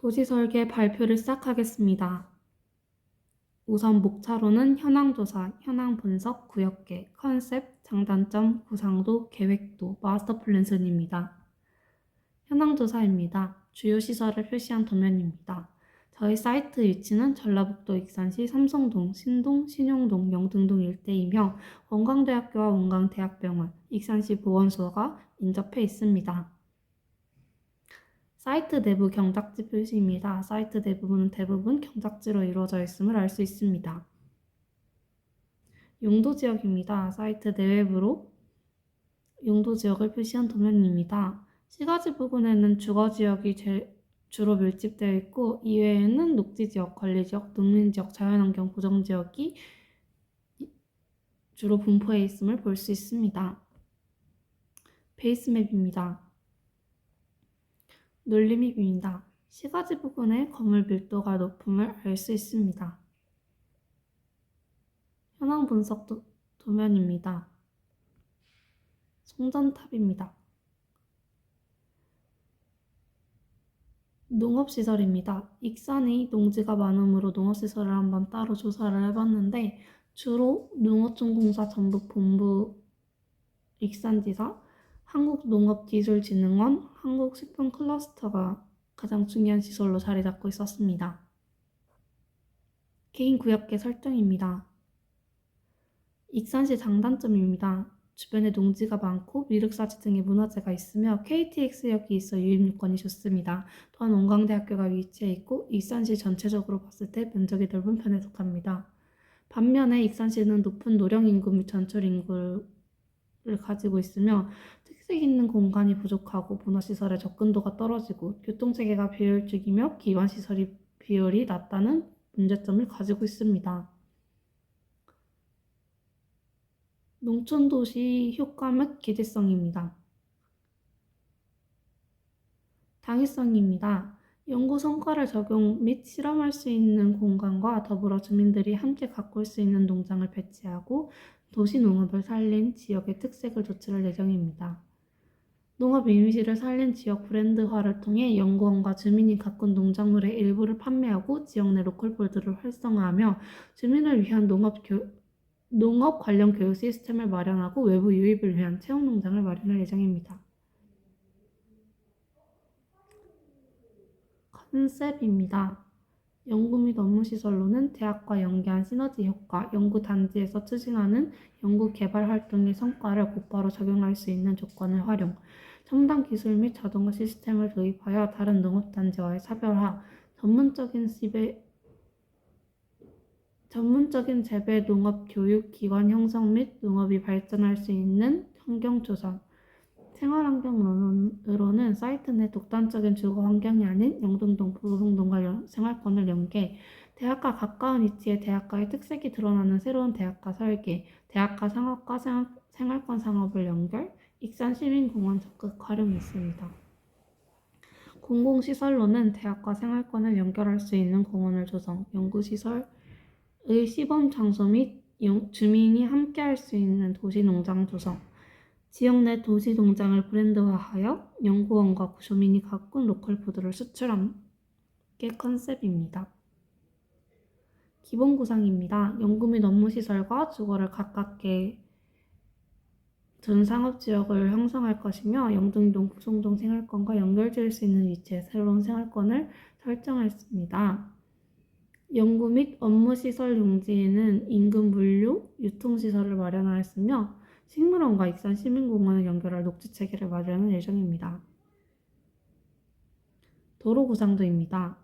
도시 설계 발표를 시작하겠습니다. 우선 목차로는 현황 조사, 현황 분석, 구역계, 컨셉, 장단점, 구상도, 계획도, 마스터 플랜 순입니다. 현황 조사입니다. 주요 시설을 표시한 도면입니다. 저희 사이트 위치는 전라북도 익산시 삼성동, 신동, 신용동, 영등동 일대이며 원광대학교와 원광대학병원, 익산시 보건소가 인접해 있습니다. 사이트 내부 경작지 표시입니다. 사이트 내부는 대부분 경작지로 이루어져 있음을 알 수 있습니다. 용도 지역입니다. 사이트 내외부로 용도 지역을 표시한 도면입니다. 시가지 부근에는 주거 지역이 제- 주로 밀집되어 있고 이외에는 녹지 지역, 관리 지역, 농민 지역, 자연환경 보정 지역이 주로 분포해 있음을 볼 수 있습니다. 베이스맵입니다. 논리맵입니다. 시가지 부근의 건물 밀도가 높음을 알 수 있습니다. 현황 분석 도, 도면입니다. 송전탑입니다. 농업시설입니다. 익산이 농지가 많으므로 농업시설을 한번 따로 조사를 해봤는데 주로 농어촌공사 전북본부 익산지사, 한국농업기술진흥원, 한국식품클러스터가 가장 중요한 시설로 자리 잡고 있었습니다. 개인 구역계 설정입니다. 익산시 장단점입니다. 주변에 농지가 많고 미륵사지 등의 문화재가 있으며 KTX역이 있어 유입 요건이 좋습니다. 또한 원광대학교가 위치해 있고 익산시 전체적으로 봤을 때 면적이 넓은 편에 속합니다. 반면에 익산시는 높은 노령 인구 및 전철 인구를 가지고 있으며 특색 있는 공간이 부족하고 문화시설의 접근도가 떨어지고 교통체계가 비효율적이며 기관시설이 비율이 낮다는 문제점을 가지고 있습니다. 농촌도시 효과 및 기대성입니다. 당위성입니다. 연구 성과를 적용 및 실험할 수 있는 공간과 더불어 주민들이 함께 가꿀 수 있는 농장을 배치하고 도시 농업을 살린 지역의 특색을 조치할 예정입니다. 농업 이미지를 살린 지역 브랜드화를 통해 연구원과 주민이 가꾼 농작물의 일부를 판매하고 지역 내 로컬푸드를 활성화하며 주민을 위한 농업 교, 농업 관련 교육 시스템을 마련하고 외부 유입을 위한 체험 농장을 마련할 예정입니다. 컨셉입니다. 연구 및 업무 시설로는 대학과 연계한 시너지 효과, 연구 단지에서 추진하는 연구 개발 활동의 성과를 곧바로 적용할 수 있는 조건을 활용, 첨단 기술 및 자동화 시스템을 도입하여 다른 농업 단지와의 차별화, 전문적인 지배 전문적인 재배 농업 교육 기관 형성 및 농업이 발전할 수 있는 환경 조성. 생활 환경으로는 사이트 내 독단적인 주거 환경이 아닌 영등동, 부흥동과 연- 생활권을 연계, 대학과 가까운 위치에 대학가의 특색이 드러나는 새로운 대학가 설계, 대학가 상업과 생활, 생활권 상업을 연결, 익산 시민공원 적극 활용이 있습니다. 공공시설로는 대학과 생활권을 연결할 수 있는 공원을 조성, 연구시설의 시범 장소 및 용- 주민이 함께할 수 있는 도시농장 조성, 지역 내 도시 농장을 브랜드화하여 연구원과 주민이 가꾼 로컬 푸드를 수출한 게 컨셉입니다. 기본 구상입니다. 연구 및 업무 시설과 주거를 가깝게 둔 상업 지역을 형성할 것이며 영등동, 구송동 생활권과 연결될 수 있는 위치에 새로운 생활권을 설정했습니다. 연구 및 업무 시설 용지에는 인근 물류, 유통 시설을 마련하였으며 식물원과 익산 시민공원을 연결할 녹지 체계를 마련할 예정입니다. 도로 구상도입니다.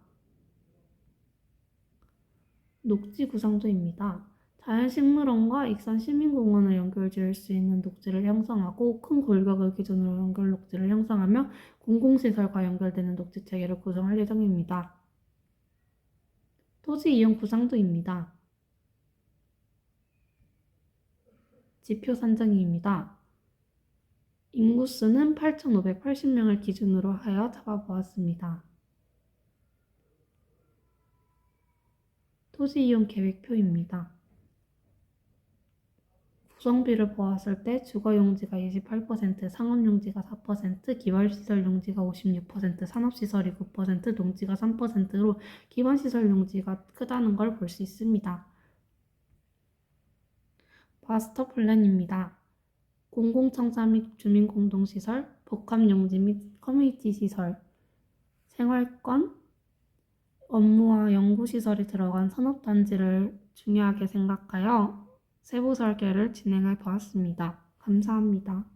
녹지 구상도입니다. 자연식물원과 익산 시민공원을 연결 지을 수 있는 녹지를 형성하고 큰 골격을 기준으로 연결 녹지를 형성하며 공공시설과 연결되는 녹지 체계를 구성할 예정입니다. 토지 이용 구상도입니다. 지표 산정입니다. 인구수는 8,580명을 기준으로 하여 잡아보았습니다. 토지 이용 계획표입니다. 구성비를 보았을 때 주거용지가 28%, 상업용지가 4%, 기발시설 용지가 56%, 산업시설이 9%, 농지가 3%로 기반시설 용지가 크다는 걸 볼 수 있습니다. 마스터 플랜입니다. 공공청사 및 주민공동시설, 복합용지 및 커뮤니티 시설, 생활권, 업무와 연구시설이 들어간 산업단지를 중요하게 생각하여 세부 설계를 진행해 보았습니다. 감사합니다.